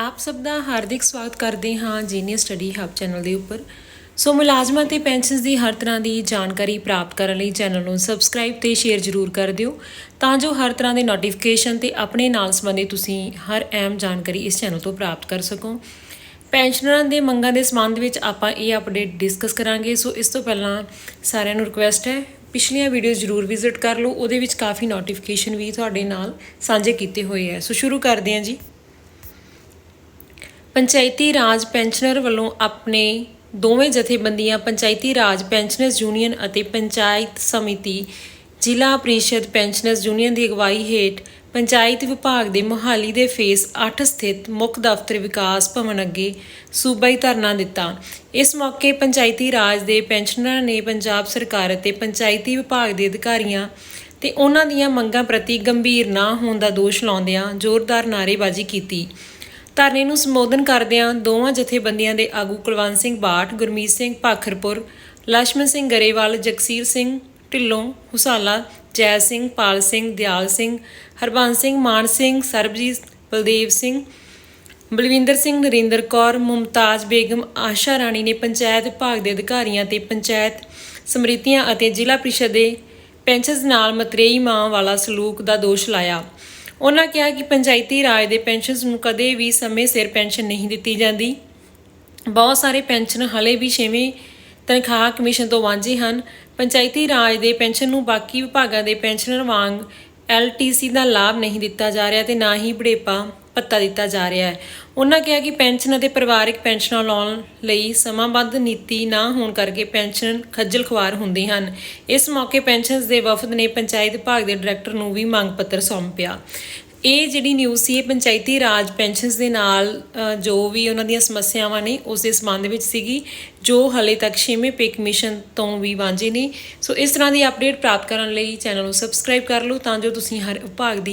ਆਪ ਸਭ ਦਾ ਹਾਰਦਿਕ ਸਵਾਗਤ ਕਰਦੇ ਹਾਂ ਜੀਨੀਅਸ ਸਟੱਡੀ ਹੱਬ ਚੈਨਲ ਦੇ ਉੱਪਰ। ਸੋ ਮੁਲਾਜ਼ਮਾਂ ਤੇ ਪੈਨਸ਼ਨਸ ਦੀ ਹਰ ਤਰ੍ਹਾਂ ਦੀ ਜਾਣਕਾਰੀ ਪ੍ਰਾਪਤ ਕਰਨ ਲਈ ਚੈਨਲ ਨੂੰ ਸਬਸਕ੍ਰਾਈਬ ਤੇ ਸ਼ੇਅਰ ਜ਼ਰੂਰ ਕਰ ਦਿਓ ਤਾਂ ਜੋ ਹਰ ਤਰ੍ਹਾਂ ਦੇ ਨੋਟੀਫਿਕੇਸ਼ਨ ਤੇ ਆਪਣੇ ਨਾਲ ਸੰਬੰਧਿਤ ਤੁਸੀਂ ਹਰ ਅਹਿਮ ਜਾਣਕਾਰੀ ਇਸ ਚੈਨਲ ਤੋਂ ਪ੍ਰਾਪਤ ਕਰ ਸਕੋ। ਪੈਨਸ਼ਨਰਾਂ ਦੇ ਮੰਗਾਂ ਦੇ ਸੰਬੰਧ ਵਿੱਚ ਆਪਾਂ ਇਹ ਅਪਡੇਟ ਡਿਸਕਸ ਕਰਾਂਗੇ। ਸੋ ਇਸ ਤੋਂ ਪਹਿਲਾਂ ਸਾਰਿਆਂ ਨੂੰ ਰਿਕੁਐਸਟ ਹੈ, ਪਿਛਲੀਆਂ ਵੀਡੀਓਜ਼ ਜ਼ਰੂਰ ਵਿਜ਼ਿਟ ਕਰ ਲਓ। ਉਹਦੇ ਵਿੱਚ ਕਾਫੀ ਨੋਟੀਫਿਕੇਸ਼ਨ ਵੀ ਤੁਹਾਡੇ ਨਾਲ ਸਾਂਝੇ ਕੀਤੇ ਹੋਏ ਹੈ। ਸੋ ਸ਼ੁਰੂ ਕਰਦੇ ਹਾਂ ਜੀ। ਪੰਚਾਇਤੀ ਰਾਜ ਪੈਨਸ਼ਨਰ ਵੱਲੋਂ ਆਪਣੇ ਦੋਵੇਂ ਜਥੇਬੰਦੀਆਂ, ਪੰਚਾਇਤੀ ਰਾਜ ਪੈਨਸ਼ਨਰਸ ਯੂਨੀਅਨ ਅਤੇ ਪੰਚਾਇਤ ਸਮਿਤੀ, ਜ਼ਿਲ੍ਹਾ ਪ੍ਰੀਸ਼ਦ ਪੈਨਸ਼ਨਰਸ ਯੂਨੀਅਨ ਦੀ ਅਗਵਾਈ ਹੇਠ ਪੰਚਾਇਤ ਵਿਭਾਗ ਦੇ ਮੁਹਾਲੀ ਦੇ ਫੇਸ 8 ਸਥਿਤ ਮੁੱਖ ਦਫ਼ਤਰ ਵਿਕਾਸ ਭਵਨ ਅੱਗੇ ਸੂਬਾਈ ਧਰਨਾ ਦਿੱਤਾ। ਇਸ ਮੌਕੇ ਪੰਚਾਇਤੀ ਰਾਜ ਦੇ ਪੈਨਸ਼ਨਰਾਂ ਨੇ ਪੰਜਾਬ ਸਰਕਾਰ ਅਤੇ ਪੰਚਾਇਤੀ ਵਿਭਾਗ ਦੇ ਅਧਿਕਾਰੀਆਂ ਤੇ ਉਹਨਾਂ ਦੀਆਂ ਮੰਗਾਂ ਪ੍ਰਤੀ ਗੰਭੀਰ ਨਾ ਹੋਣ ਦਾ ਦੋਸ਼ ਲਾਉਂਦਿਆਂ ਜ਼ੋਰਦਾਰ ਨਾਅਰੇਬਾਜ਼ੀ ਕੀਤੀ। ਧਰਨੇ ਨੂੰ ਸੰਬੋਧਨ ਕਰਦਿਆਂ ਦੋਵਾਂ ਜਥੇਬੰਦੀਆਂ ਦੇ ਆਗੂ ਕੁਲਵੰਤ ਸਿੰਘ ਬਾਠ, ਗੁਰਮੀਤ ਸਿੰਘ ਭਾਖਰਪੁਰ ਲక్ష్ਮਣ ਸਿੰਘ ਗਰੇਵਾਲ, ਜਗਸੀਰ ਸਿੰਘ ਢਿੱਲੋਂ, ਹੁਸਾਲਾ ਜੈ ਸਿੰਘ, ਪਾਲ ਸਿੰਘ, ਦਿਆਲ ਸਿੰਘ, ਹਰਬੰਸ ਸਿੰਘ, ਮਾਨ ਸਿੰਘ, ਸਰਬਜੀਤ, ਬਲਦੇਵ ਸਿੰਘ, ਬਲਵਿੰਦਰ ਸਿੰਘ, ਨਰਿੰਦਰ ਕੌਰ, ਮੁਮਤਾਜ਼ ਬੇਗਮ, ਆਸ਼ਾ ਰਾਣੀ ਨੇ ਪੰਚਾਇਤ ਵਿਭਾਗ ਦੇ ਅਧਿਕਾਰੀਆਂ ਤੇ ਪੰਚਾਇਤ ਸਮ੍ਰਿਤੀਆਂ ਅਤੇ ਜ਼ਿਲ੍ਹਾ ਪ੍ਰੀਸ਼ਦ ਦੇ ਪੈਨਸ਼ਨਸ ਨਾਲ ਮਤਰੇਈ ਮਾਂ ਵਾਲਾ ਸਲੂਕ ਦਾ ਦੋਸ਼ ਲਾਇਆ। ਉਹਨਾਂ ਕਿਹਾ ਕਿ ਪੰਚਾਇਤੀ ਰਾਜ ਦੇ ਪੈਨਸ਼ਨਸ ਨੂੰ ਕਦੇ ਵੀ ਸਮੇਂ ਸਿਰ ਪੈਨਸ਼ਨ ਨਹੀਂ ਦਿੱਤੀ ਜਾਂਦੀ। ਬਹੁਤ ਸਾਰੇ ਪੈਨਸ਼ਨ ਹਲੇ ਵੀ ਛੇਵੇਂ ਤਨਖਾਹ ਕਮਿਸ਼ਨ ਤੋਂ ਵਾਂਝੇ ਹਨ। ਪੰਚਾਇਤੀ ਰਾਜ ਦੇ ਪੈਨਸ਼ਨ ਨੂੰ ਬਾਕੀ ਵਿਭਾਗਾਂ ਦੇ ਪੈਨਸ਼ਨਰ ਵਾਂਗ ਐਲਟੀਸੀ ਦਾ ਲਾਭ ਨਹੀਂ ਦਿੱਤਾ ਜਾ ਰਿਹਾ ਤੇ ਨਾ ਹੀ ਬੁਢੇਪਾ ਪੱਤਾ ਦਿੱਤਾ ਜਾ ਰਿਹਾ ਹੈ। ਉਹਨਾਂ ਕਿਹਾ ਕਿ ਪੈਨਸ਼ਨ ਅਤੇ ਪਰਿਵਾਰਕ ਪੈਨਸ਼ਨਾਂ ਲਾਉਣ ਲਈ ਸਮਾਂਬੱਧ ਨੀਤੀ ਨਾ ਹੋਣ ਕਰਕੇ ਪੈਨਸ਼ਨ ਖੱਜਲ ਖੁਆਰ ਹੁੰਦੇ ਹਨ। ਇਸ ਮੌਕੇ ਪੈਨਸ਼ਨਸ ਦੇ ਵਫਦ ਨੇ ਪੰਚਾਇਤ ਵਿਭਾਗ ਦੇ ਡਾਇਰੈਕਟਰ ਨੂੰ ਵੀ ਮੰਗ ਪੱਤਰ ਸੌਂਪਿਆ। ਇਹ ਜਿਹੜੀ ਨਿਊਜ਼ ਸੀ, ਇਹ ਪੰਚਾਇਤੀ ਰਾਜ ਪੈਨਸ਼ਨਸ ਦੇ ਨਾਲ ਜੋ ਵੀ ਉਹਨਾਂ ਦੀਆਂ ਸਮੱਸਿਆਵਾਂ ਨੇ, ਉਸ ਦੇ ਸੰਬੰਧ ਵਿੱਚ ਸੀਗੀ, ਜੋ ਹਲੇ ਤੱਕ ਛੇਵੇਂ ਪੇ ਕਮਿਸ਼ਨ ਤੋਂ ਵੀ ਵਾਂਝੇ ਨੇ। ਸੋ ਇਸ ਤਰ੍ਹਾਂ ਦੀ ਅਪਡੇਟ ਪ੍ਰਾਪਤ ਕਰਨ ਲਈ ਚੈਨਲ ਨੂੰ ਸਬਸਕ੍ਰਾਈਬ ਕਰ ਲਓ, ਤਾਂ ਜੋ ਤੁਸੀਂ ਹਰ ਵਿਭਾਗ ਦੀ